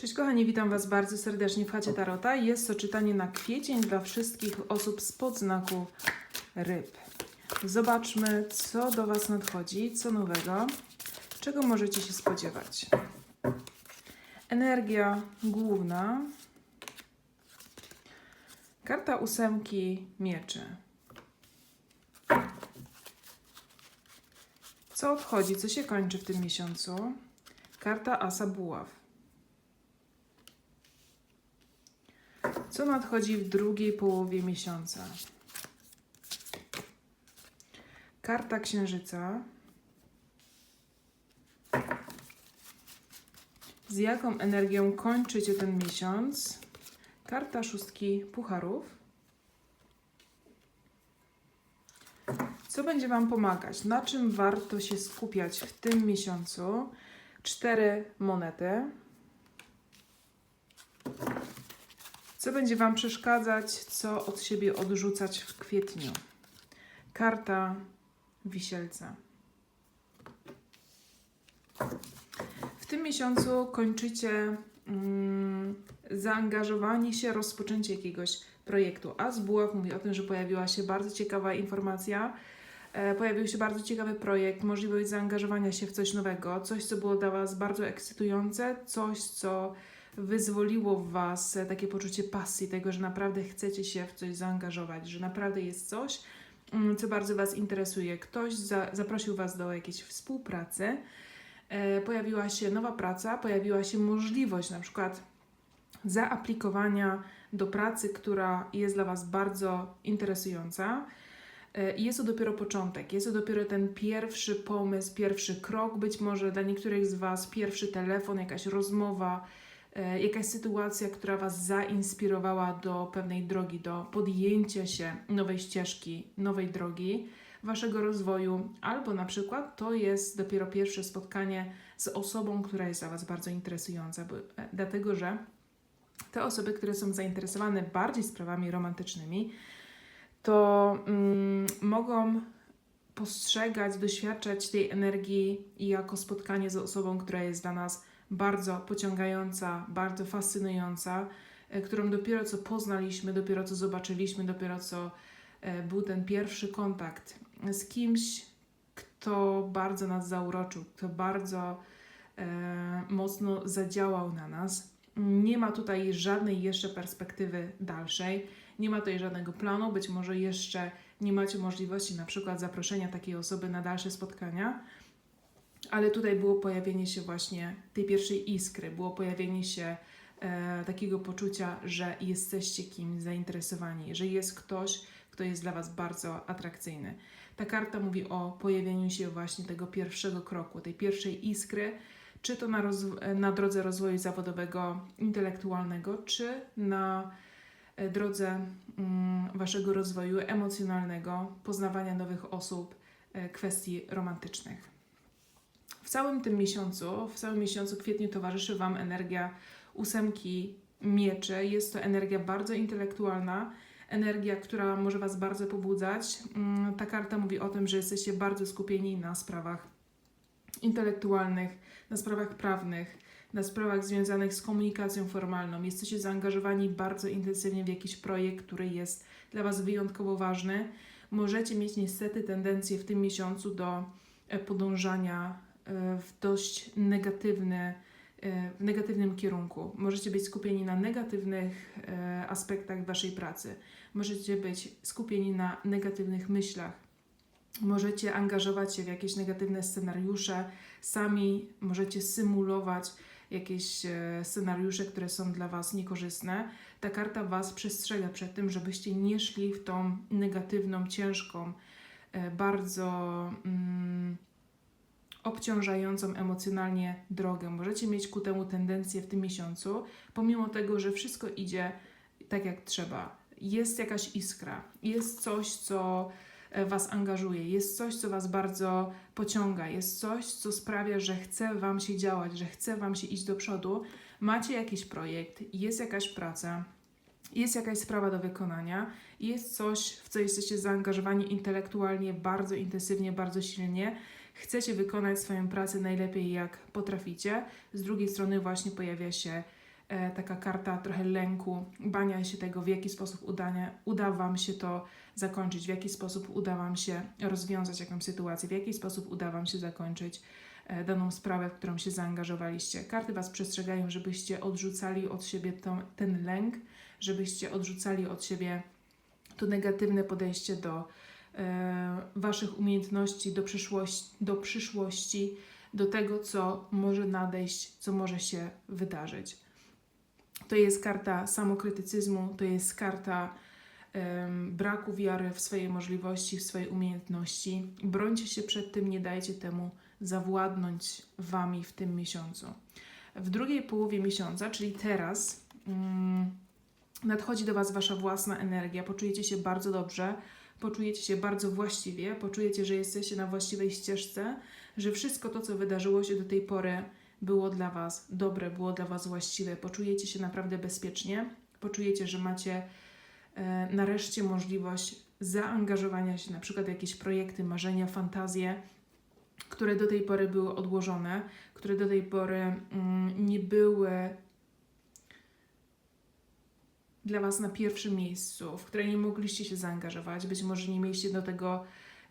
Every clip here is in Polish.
Cześć kochani, witam Was bardzo serdecznie w chacie Tarota. Jest to czytanie na kwiecień dla wszystkich osób spod znaku ryb. Zobaczmy, co do Was nadchodzi, co nowego, czego możecie się spodziewać. Energia główna. Karta ósemki mieczy. Co odchodzi, co się kończy w tym miesiącu? Karta asa buław. Co nadchodzi w drugiej połowie miesiąca? Karta księżyca. Z jaką energią kończycie ten miesiąc? Karta szóstki pucharów. Co będzie Wam pomagać? Na czym warto się skupiać w tym miesiącu? Cztery monety. Co będzie Wam przeszkadzać, co od siebie odrzucać w kwietniu? Karta wisielca. W tym miesiącu kończycie mm, zaangażowanie się, rozpoczęcie jakiegoś projektu. A z buław mówi o tym, że pojawiła się bardzo ciekawa informacja. E, pojawił się bardzo ciekawy projekt, możliwość zaangażowania się w coś nowego, coś, co było dla Was bardzo ekscytujące, coś, co wyzwoliło w Was takie poczucie pasji, tego, że naprawdę chcecie się w coś zaangażować, że naprawdę jest coś, mm, co bardzo Was interesuje. Ktoś za, zaprosił Was do jakiejś współpracy, e, pojawiła się nowa praca, pojawiła się możliwość na przykład zaaplikowania do pracy, która jest dla Was bardzo interesująca. E, I jest to dopiero początek, jest to dopiero ten pierwszy pomysł, pierwszy krok, być może dla niektórych z Was pierwszy telefon, jakaś rozmowa, jakaś sytuacja, która Was zainspirowała do pewnej drogi, do podjęcia się nowej ścieżki, nowej drogi Waszego rozwoju, albo na przykład to jest dopiero pierwsze spotkanie z osobą, która jest dla Was bardzo interesująca, bo, e, dlatego że te osoby, które są zainteresowane bardziej sprawami romantycznymi, to mm, mogą postrzegać, doświadczać tej energii jako spotkanie z osobą, która jest dla nas bardzo pociągająca, bardzo fascynująca, e, którą dopiero co poznaliśmy, dopiero co zobaczyliśmy, dopiero co e, był ten pierwszy kontakt z kimś, kto bardzo nas zauroczył, kto bardzo e, mocno zadziałał na nas. Nie ma tutaj żadnej jeszcze perspektywy dalszej, nie ma tutaj żadnego planu, być może jeszcze nie macie możliwości na przykład zaproszenia takiej osoby na dalsze spotkania, ale tutaj było pojawienie się właśnie tej pierwszej iskry, było pojawienie się e, takiego poczucia, że jesteście kimś zainteresowani, że jest ktoś, kto jest dla Was bardzo atrakcyjny. Ta karta mówi o pojawieniu się właśnie tego pierwszego kroku, tej pierwszej iskry, czy to na, na drodze rozwoju zawodowego, intelektualnego, czy na e, drodze mm, Waszego rozwoju emocjonalnego, poznawania nowych osób, e, kwestii romantycznych. Całym tym miesiącu, w całym miesiącu kwietniu towarzyszy Wam energia ósemki mieczy. Jest to energia bardzo intelektualna, energia, która może Was bardzo pobudzać. Mm, Ta karta mówi o tym, że jesteście bardzo skupieni na sprawach intelektualnych, na sprawach prawnych, na sprawach związanych z komunikacją formalną. Jesteście zaangażowani bardzo intensywnie w jakiś projekt, który jest dla Was wyjątkowo ważny. Możecie mieć niestety tendencję w tym miesiącu do e, podążania w dość negatywny, e, w negatywnym kierunku. Możecie być skupieni na negatywnych e, aspektach Waszej pracy. Możecie być skupieni na negatywnych myślach. Możecie angażować się w jakieś negatywne scenariusze, sami możecie symulować jakieś e, scenariusze, które są dla Was niekorzystne. Ta karta Was przestrzega przed tym, żebyście nie szli w tą negatywną, ciężką, e, bardzo mm, obciążającą emocjonalnie drogę. Możecie mieć ku temu tendencję w tym miesiącu, pomimo tego, że wszystko idzie tak jak trzeba. Jest jakaś iskra, jest coś, co e, Was angażuje, jest coś, co Was bardzo pociąga, jest coś, co sprawia, że chce Wam się działać, że chce Wam się iść do przodu. Macie jakiś projekt, jest jakaś praca, jest jakaś sprawa do wykonania, jest coś, w co jesteście zaangażowani intelektualnie bardzo intensywnie, bardzo silnie. Chcecie wykonać swoją pracę najlepiej jak potraficie. Z drugiej strony właśnie pojawia się e, taka karta trochę lęku, bania się tego, w jaki sposób udania, uda Wam się to zakończyć, w jaki sposób uda Wam się rozwiązać jakąś sytuację, w jaki sposób uda Wam się zakończyć e, daną sprawę, w którą się zaangażowaliście. Karty Was przestrzegają, żebyście odrzucali od siebie tą, ten lęk, żebyście odrzucali od siebie to negatywne podejście do Waszych umiejętności, do przyszłości, do przyszłości, do tego, co może nadejść, co może się wydarzyć. To jest karta samokrytycyzmu, to jest karta em, braku wiary w swoje możliwości, w swoje umiejętności. Brońcie się przed tym, nie dajcie temu zawładnąć Wami w tym miesiącu. W drugiej połowie miesiąca, czyli teraz, mm, nadchodzi do Was Wasza własna energia, poczujecie się bardzo dobrze, poczujecie się bardzo właściwie, poczujecie, że jesteście na właściwej ścieżce, że wszystko to, co wydarzyło się do tej pory, było dla Was dobre, było dla Was właściwe, poczujecie się naprawdę bezpiecznie, poczujecie, że macie e, nareszcie możliwość zaangażowania się na przykład w jakieś projekty, marzenia, fantazje, które do tej pory były odłożone, które do tej pory mm, nie były dla Was na pierwszym miejscu, w które nie mogliście się zaangażować, być może nie mieliście do tego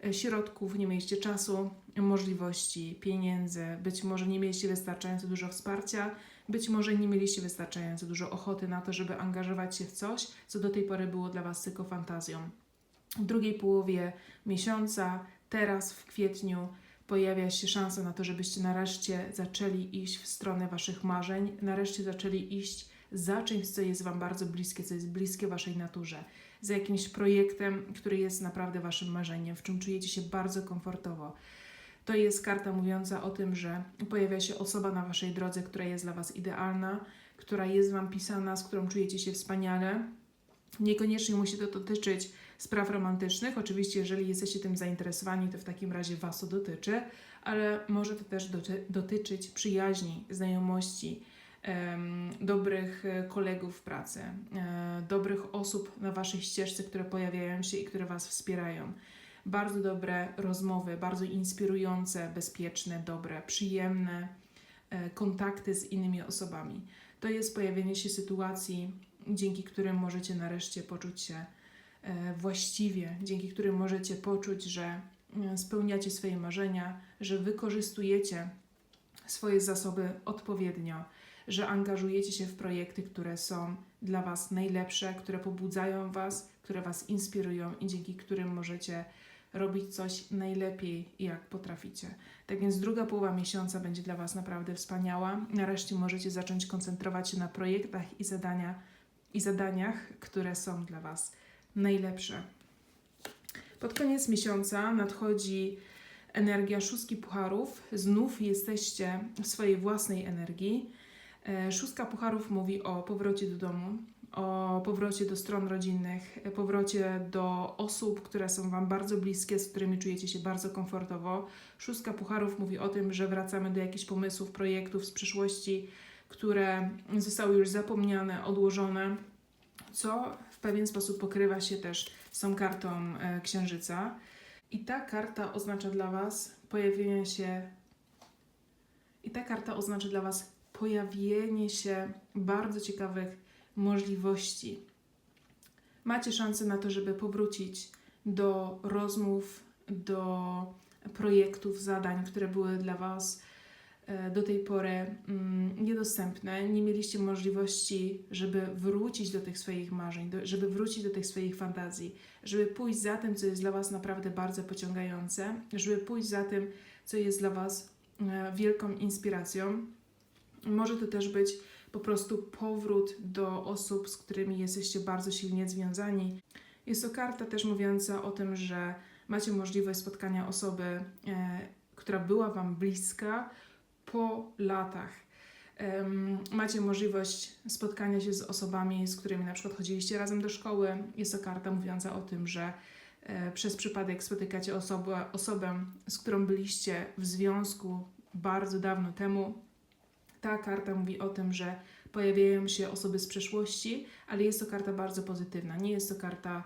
e, środków, nie mieliście czasu, możliwości, pieniędzy, być może nie mieliście wystarczająco dużo wsparcia, być może nie mieliście wystarczająco dużo ochoty na to, żeby angażować się w coś, co do tej pory było dla Was tylko fantazją. W drugiej połowie miesiąca, teraz w kwietniu, pojawia się szansa na to, żebyście nareszcie zaczęli iść w stronę Waszych marzeń, nareszcie zaczęli iść za czymś, co jest Wam bardzo bliskie, co jest bliskie Waszej naturze, za jakimś projektem, który jest naprawdę Waszym marzeniem, w czym czujecie się bardzo komfortowo. To jest karta mówiąca o tym, że pojawia się osoba na Waszej drodze, która jest dla Was idealna, która jest Wam pisana, z którą czujecie się wspaniale. Niekoniecznie musi to dotyczyć spraw romantycznych. Oczywiście, jeżeli jesteście tym zainteresowani, to w takim razie Was to dotyczy, ale może to też doty- dotyczyć przyjaźni, znajomości, dobrych e, kolegów w pracy, e, dobrych osób na Waszej ścieżce, które pojawiają się i które Was wspierają. Bardzo dobre rozmowy, bardzo inspirujące, bezpieczne, dobre, przyjemne e, kontakty z innymi osobami. To jest pojawienie się sytuacji, dzięki którym możecie nareszcie poczuć się właściwie, dzięki którym możecie poczuć, że spełniacie swoje marzenia, że wykorzystujecie swoje zasoby odpowiednio, że angażujecie się w projekty, które są dla Was najlepsze, które pobudzają Was, które Was inspirują i dzięki którym możecie robić coś najlepiej, jak potraficie. Tak więc druga połowa miesiąca będzie dla Was naprawdę wspaniała. Nareszcie możecie zacząć koncentrować się na projektach i, zadania, i zadaniach, które są dla Was najlepsze. Pod koniec miesiąca nadchodzi energia szóstki pucharów. Znów jesteście w swojej własnej energii. E, Szóstka pucharów mówi o powrocie do domu, o powrocie do stron rodzinnych, e, powrocie do osób, które są Wam bardzo bliskie, z którymi czujecie się bardzo komfortowo. Szóstka pucharów mówi o tym, że wracamy do jakichś pomysłów, projektów z przyszłości, które zostały już zapomniane, odłożone, co w pewien sposób pokrywa się też z tą kartą e, Księżyca. I ta karta oznacza dla Was pojawienie się. I ta karta oznacza dla Was pojawienie się bardzo ciekawych możliwości. Macie szansę na to, żeby powrócić do rozmów, do projektów, zadań, które były dla Was e, do tej pory mm, niedostępne. Nie mieliście możliwości, żeby wrócić do tych swoich marzeń, żeby wrócić do tych swoich fantazji, żeby pójść za tym, co jest dla Was naprawdę bardzo pociągające, żeby pójść za tym, co jest dla Was e, wielką inspiracją. Może to też być po prostu powrót do osób, z którymi jesteście bardzo silnie związani. Jest to karta też mówiąca o tym, że macie możliwość spotkania osoby, e, która była Wam bliska po latach. Em, macie możliwość spotkania się z osobami, z którymi na przykład chodziliście razem do szkoły. Jest to karta mówiąca o tym, że e, przez przypadek spotykacie osobę, osobę, z którą byliście w związku bardzo dawno temu. Ta karta mówi o tym, że pojawiają się osoby z przeszłości, ale jest to karta bardzo pozytywna. Nie jest to karta,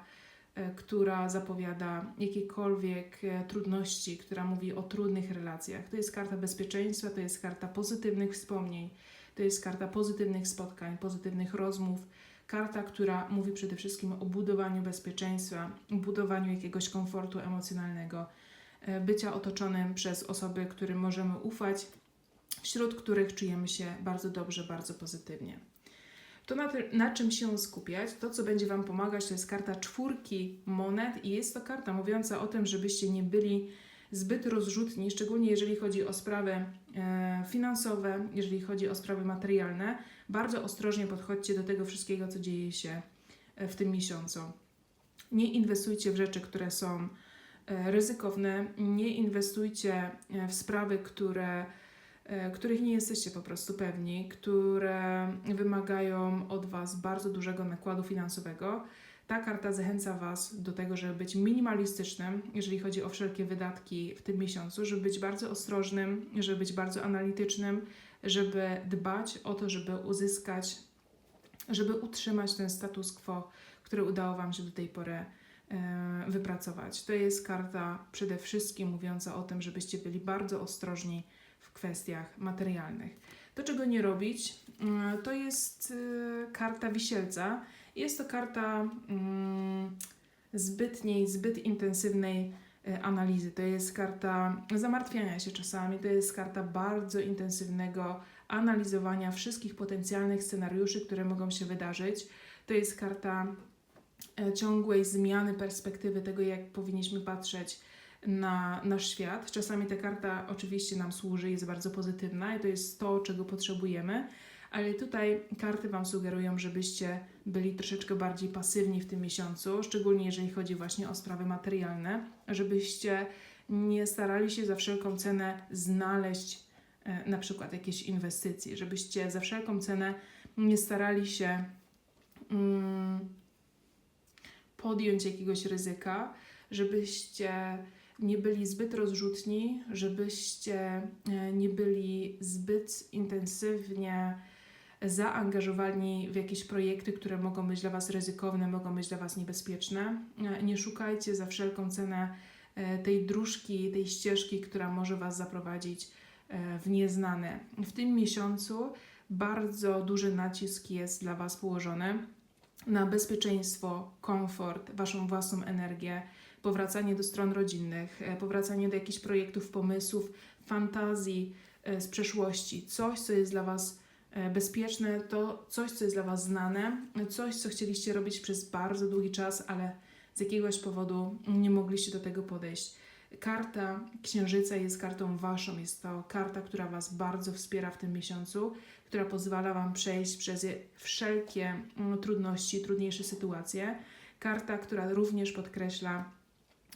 e, która zapowiada jakiekolwiek e, trudności, która mówi o trudnych relacjach. To jest karta bezpieczeństwa, to jest karta pozytywnych wspomnień, To jest karta pozytywnych spotkań, pozytywnych rozmów. Karta, która mówi przede wszystkim o budowaniu bezpieczeństwa, budowaniu jakiegoś komfortu emocjonalnego, e, bycia otoczonym przez osoby, którym możemy ufać, wśród których czujemy się bardzo dobrze, bardzo pozytywnie. To na, ty- na czym się skupiać, to co będzie Wam pomagać, to jest karta czwórki monet i jest to karta mówiąca o tym, żebyście nie byli zbyt rozrzutni, szczególnie jeżeli chodzi o sprawy e, finansowe, jeżeli chodzi o sprawy materialne. Bardzo ostrożnie podchodźcie do tego wszystkiego, co dzieje się e, w tym miesiącu. Nie inwestujcie w rzeczy, które są e, ryzykowne, nie inwestujcie e, w sprawy, które których nie jesteście po prostu pewni, które wymagają od Was bardzo dużego nakładu finansowego. Ta karta zachęca Was do tego, żeby być minimalistycznym, jeżeli chodzi o wszelkie wydatki w tym miesiącu, żeby być bardzo ostrożnym, żeby być bardzo analitycznym, żeby dbać o to, żeby uzyskać, żeby utrzymać ten status quo, który udało Wam się do tej pory e, wypracować. To jest karta przede wszystkim mówiąca o tym, żebyście byli bardzo ostrożni kwestiach materialnych. To, czego nie robić, mm, to jest y, karta wisielca. Jest to karta mm, zbytniej, zbyt intensywnej y, analizy. To jest karta zamartwiania się czasami, to jest karta bardzo intensywnego analizowania wszystkich potencjalnych scenariuszy, które mogą się wydarzyć. To jest karta e, ciągłej zmiany perspektywy tego, jak powinniśmy patrzeć na nasz świat. Czasami ta karta oczywiście nam służy, jest bardzo pozytywna i to jest to, czego potrzebujemy, ale tutaj karty Wam sugerują, żebyście byli troszeczkę bardziej pasywni w tym miesiącu, szczególnie jeżeli chodzi właśnie o sprawy materialne, żebyście nie starali się za wszelką cenę znaleźć e, na przykład jakieś inwestycje, żebyście za wszelką cenę nie starali się mm, podjąć jakiegoś ryzyka, żebyście nie byli zbyt rozrzutni, żebyście e, nie byli zbyt intensywnie zaangażowani w jakieś projekty, które mogą być dla Was ryzykowne, mogą być dla Was niebezpieczne. E, Nie szukajcie za wszelką cenę e, tej dróżki, tej ścieżki, która może Was zaprowadzić w nieznane. W tym miesiącu bardzo duży nacisk jest dla Was położony na bezpieczeństwo, komfort, Waszą własną energię, powracanie do stron rodzinnych, e, powracanie do jakichś projektów, pomysłów, fantazji e, z przeszłości, coś, co jest dla Was e, bezpieczne, to coś, co jest dla Was znane, coś, co chcieliście robić przez bardzo długi czas, ale z jakiegoś powodu nie mogliście do tego podejść. Karta Księżyca jest kartą Waszą, jest to karta, która Was bardzo wspiera w tym miesiącu, która pozwala Wam przejść przez wszelkie mm, trudności, trudniejsze sytuacje. Karta, która również podkreśla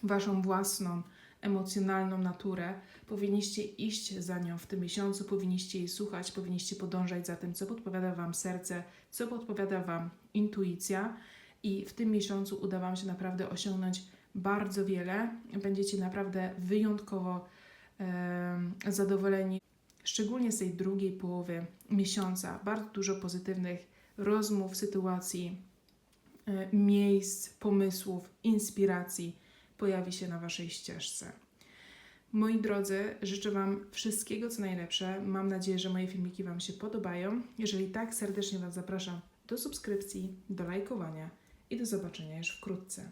Waszą własną emocjonalną naturę. Powinniście iść za nią w tym miesiącu, powinniście jej słuchać, powinniście podążać za tym, co podpowiada Wam serce, co podpowiada Wam intuicja. I w tym miesiącu uda Wam się naprawdę osiągnąć bardzo wiele. Będziecie naprawdę wyjątkowo em, zadowoleni, szczególnie z tej drugiej połowy miesiąca. Bardzo dużo pozytywnych rozmów, sytuacji, e, miejsc, pomysłów, inspiracji pojawi się na Waszej ścieżce. Moi drodzy, życzę Wam wszystkiego co najlepsze. Mam nadzieję, że moje filmiki Wam się podobają. Jeżeli tak, serdecznie Was zapraszam do subskrypcji, do lajkowania i do zobaczenia już wkrótce.